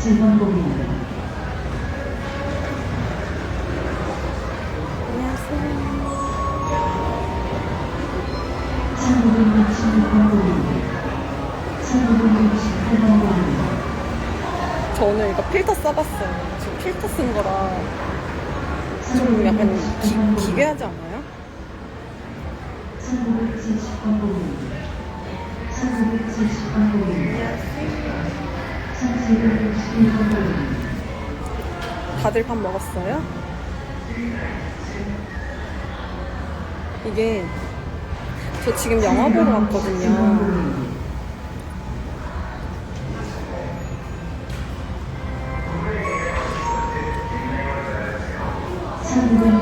7번 고객님. 안녕하세요. 1966번 고객님. 1968번 고객님. 저 오늘 이거 필터 써봤어요. 지금 필터 쓴 거라 좀 약간 기, 기괴하지 않아요? 1970번 고객님. 1970번 고객님. 1761번 고객님. 다들 밥 먹었어요? 이게 저 지금 영화 보러 왔거든요.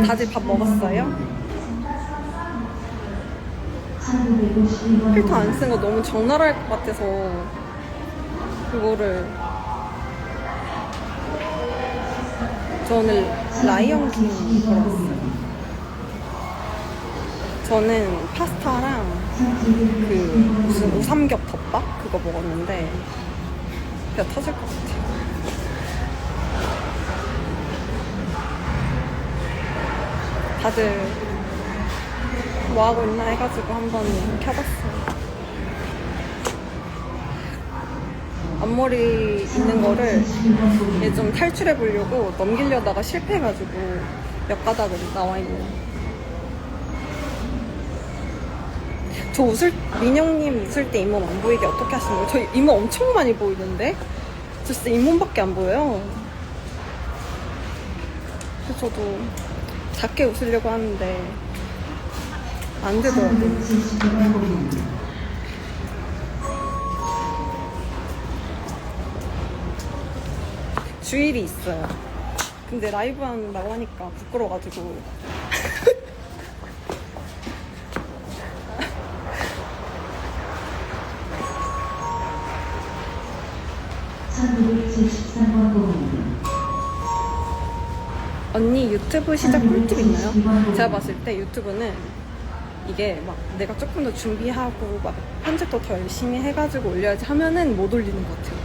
다들 밥 먹었어요? 필터 안 쓴 거 너무 적나라할 것 같아서 그거를 저 오늘 라이언 킹 왔어요. 저는 파스타랑 그 무슨 우삼겹 덮밥 그거 먹었는데 배 터질 것 같아요. 다들 뭐 하고 있나 해가지고 한번 켜봤어요. 앞머리 있는 거를 얘좀 탈출해 보려고 넘기려다가 실패해가지고 몇 가닥은 나와 있는. 저 웃을 민영님 웃을 때 잇몸 안 보이게 어떻게 하시는 거예요? 저 잇몸 엄청 많이 보이는데 저 진짜 잇몸밖에 안 보여요. 그래서 저도 작게 웃으려고 하는데 안 되더라고요. 주일이 있어요. 근데 라이브 한다고 하니까 부끄러워가지고. 언니 유튜브 시작 꿀팁 있나요? 제가 봤을 때 유튜브는 이게 막 내가 조금 더 준비하고 막 편집도 더 열심히 해가지고 올려야지 하면은 못 올리는 것 같아요.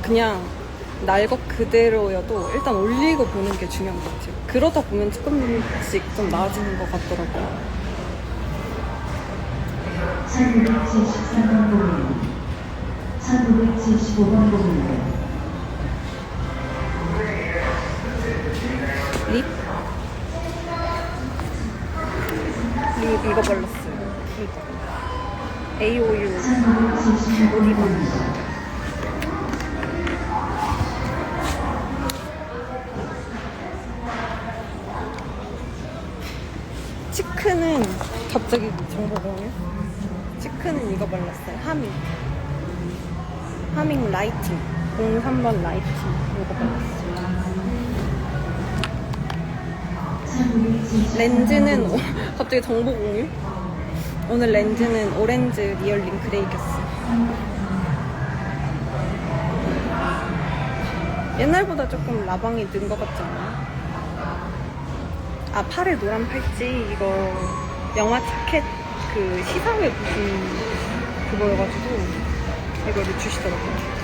그냥 날 것 그대로여도 일단 올리고 보는 게 중요한 것 같아요. 그러다 보면 조금씩 좀 나아지는 것 같더라고요. 1973번 고객님. 1975번 고객님. 립? 립 이거 발랐어요. 이거. AOU 1975번 고객 치크는 갑자기 정보 공유? 치크는 이거 발랐어요. 하밍. 하밍 라이팅. 03번 라이팅. 이거 발랐어요. 렌즈는 오- 갑자기 정보 공유? 오늘 렌즈는 오렌지 리얼링 그레이 꼈어요. 옛날보다 조금 라방이 는 것 같지 않아요? 아 팔에 노란 팔찌 이거 영화 티켓 그 시사회 무슨 그거여가지고 이거를 주시더라고요.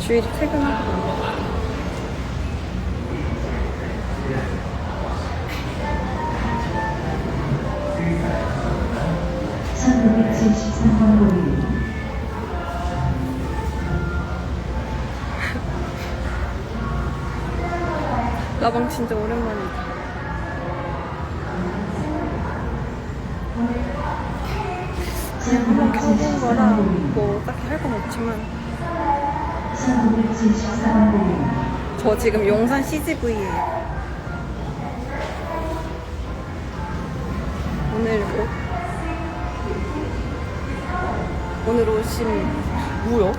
주일이 퇴근하고 라방 진짜 오랜만이다. 그냥 한번 켜본 거라 뭐 딱히 할 건 없지만 1974번 고객님. 저 지금 용산 CGV에요. 오늘 옷 오늘 옷이 뭐야?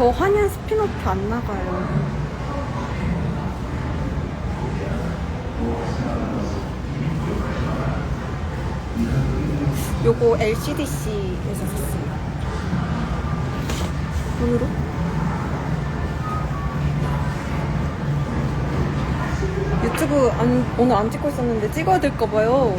저 환연 스피노트 안 나가요. 요거 LCDC에서 샀어요. 돈으로? 유튜브 안, 오늘 안 찍고 있었는데 찍어야 될까 봐요.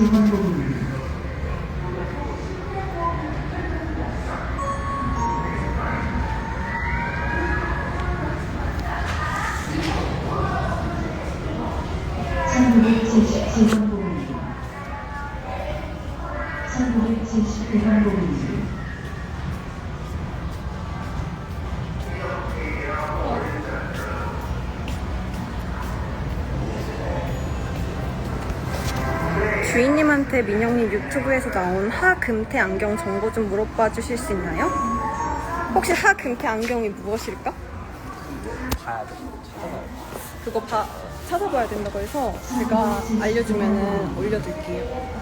천오백칠십칠 번입니다. 천오백칠십칠 번입니다. 주인님한테 민영님 유튜브에서 나온 하금태 안경 정보 좀 물어봐 주실 수 있나요? 혹시 하금태 안경이 무엇일까? 봐야 돼. 찾아봐야 돼. 그거 봐, 찾아봐야 된다고 해서 제가 알려주면 올려둘게요.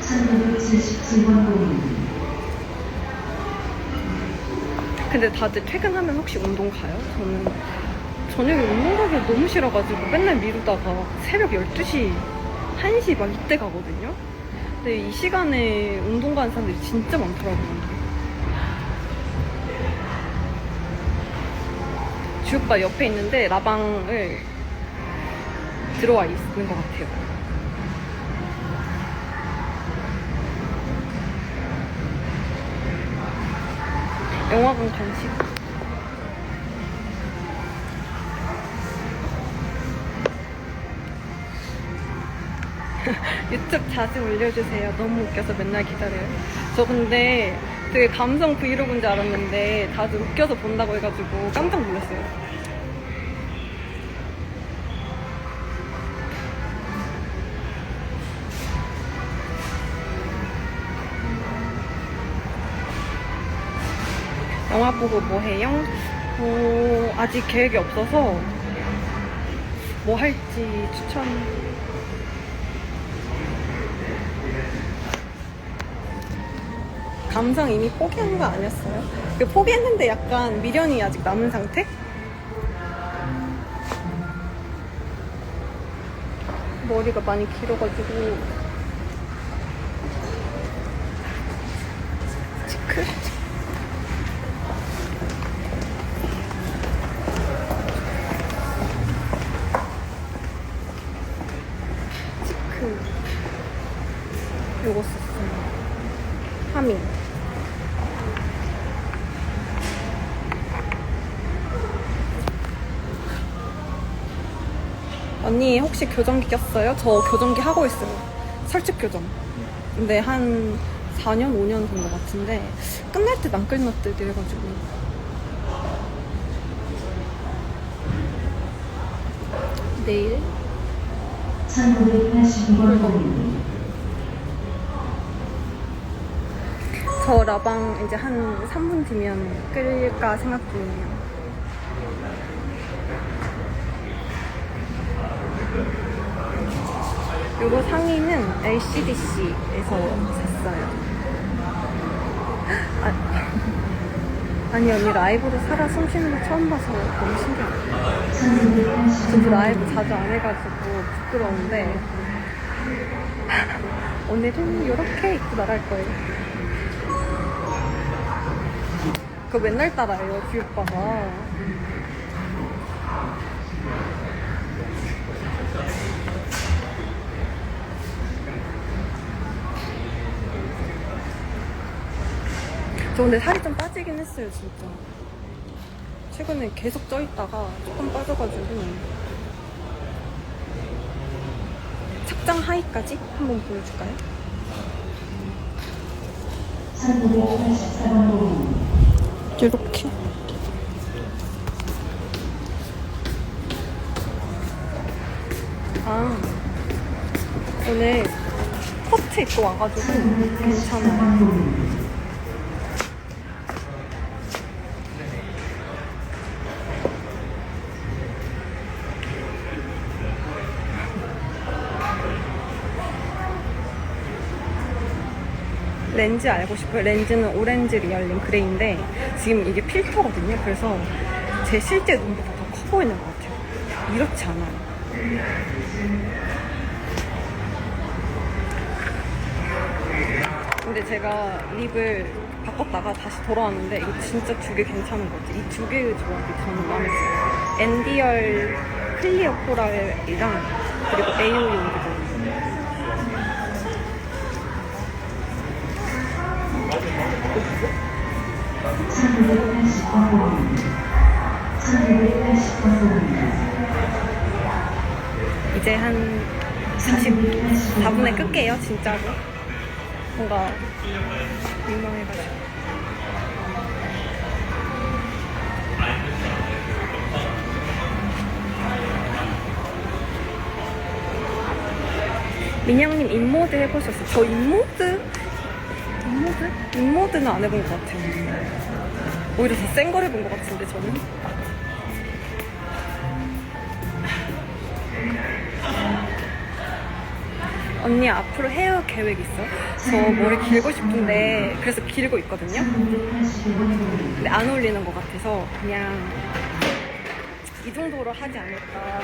천오백칠십칠 번입니다. 근데 다들 퇴근하면 혹시 운동 가요? 저는 저녁에 운동 가기 너무 싫어가지고 맨날 미루다가 새벽 12시, 1시 막 이때 가거든요? 근데 이 시간에 운동 가는 사람들이 진짜 많더라고요. 주오빠 옆에 있는데 라방을 들어와 있는 것 같아요. 영화관 간식. 유튜브 자주 올려주세요. 너무 웃겨서 맨날 기다려요. 저 근데 되게 감성 브이로그인 줄 알았는데 다들 웃겨서 본다고 해가지고 깜짝 놀랐어요. 영화 보고 뭐 해요? 어, 아직 계획이 없어서 뭐 할지 추천. 감성 이미 포기한 거 아니었어요? 그 포기했는데 약간 미련이 아직 남은 상태? 머리가 많이 길어가지고? 치크 요거 썼어요 하민 언니 혹시 교정기 꼈어요? 저 교정기 하고 있어요 설치 교정 근데 한 4년 5년 된 것 같은데 끝날 듯 안 끝날 듯 이래가지고 내일. 저 라방 이제 한 3분 뒤면 끌까 생각 중이에요. 요거 상의는 LCDC에서 샀어요. 아, 니 언니 라이브로 살아 숨쉬는 거 처음 봐서 너무 신기하다. 저도 라이브 자주 안 해가지고 부끄러운데 오늘은 이렇게 입고 나갈 거예요. 그거 맨날 따라해요, 지 오빠가. 저 근데 살이 좀 빠지긴 했어요, 진짜. 최근에 계속 쪄 있다가 조금 빠져가지고 착장 하의까지 한번 보여줄까요? 이렇게 아 오늘 코트 입고 와가지고 괜찮아요 렌즈 알고 싶어요. 렌즈는 오렌지 리얼링 그레이인데 지금 이게 필터거든요. 그래서 제 실제 눈보다 더 커 보이는 것 같아요. 이렇지 않아요. 근데 제가 립을 바꿨다가 다시 돌아왔는데 이거 진짜 두 개 괜찮은 것 같아요. 이 두 개의 조합이 저는 마음에 들어요. 엔디얼 클리어 코랄이랑 그리고 에 이오 용도 1980번호입니다. 1980번호입니다. 이제 한 44분에 끌게요, 진짜로. 뭔가 민망해가지고. 민영님 인모드 해보셨어요? 저 인모드? 인모드? 인모드는 안 해본 것 같아요. 오히려 더 센 걸 해본 것 같은데, 저는. 언니 앞으로 헤어 계획 있어? 저 머리 길고 싶은데 그래서 길고 있거든요. 근데 안 어울리는 것 같아서 그냥 이 정도로 하지 않을까.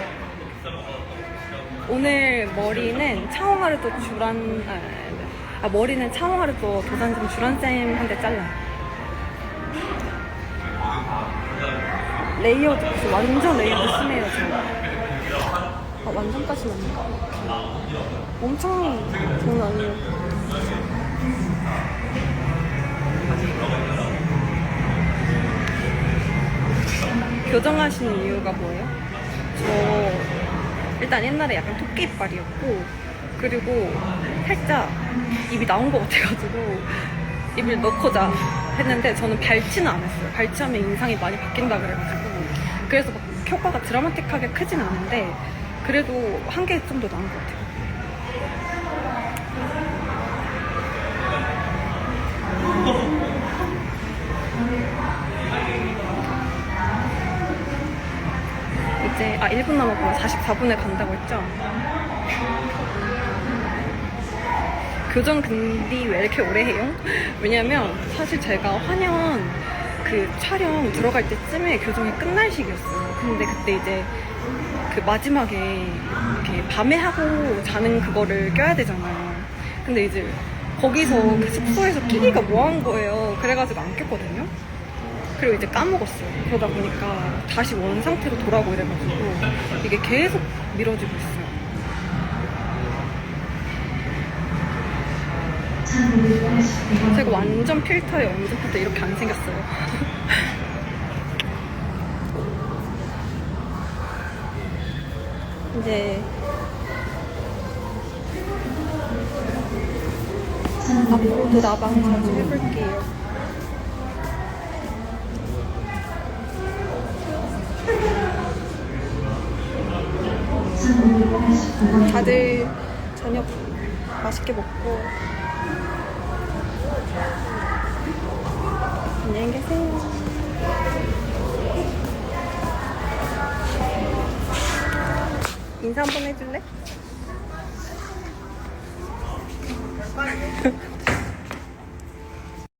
오늘 머리는 차홍하르도 주란 아, 아, 머리는 차홍하르도 도산점 주란쌤한테 잘라요. 레이어드 완전 레이어드 심해요 저. 아 완전까지는 아닌가? 엄청 장난 아니에요. 교정하시는 이유가 뭐예요? 저 일단 옛날에 약간 토끼 이빨이었고 그리고 살짝 입이 나온 것 같아가지고 입을 넣고자 했는데 저는 발치는 안 했어요. 발치하면 인상이 많이 바뀐다 그래가지고 그래서 막 효과가 드라마틱하게 크진 않은데 그래도 한 개 좀 더 나은 것 같아요. 이제 아 1분 남았구나 44분에 간다고 했죠 교정 근디 왜 이렇게 오래 해요? 왜냐면 사실 제가 환영 그 촬영 들어갈 때쯤에 교정이 끝날 시기였어요 근데 그때 이제 그 마지막에 이렇게 밤에 하고 자는 그거를 껴야 되잖아요 근데 이제 거기서 그 숙소에서 끼기가 뭐한 거예요 그래가지고 안 꼈거든요 그리고 이제 까먹었어요. 그러다 보니까 다시 원 상태로 돌아오고 이래가지고 이게 계속 미뤄지고 있어요. 1980번호 제가 완전 필터예요. 언제부터 이렇게 안 생겼어요. 이제 앞으로도 나방 자주 해볼게요. 다들 저녁 맛있게 먹고 안녕히 계세요. 인사 한번 해줄래?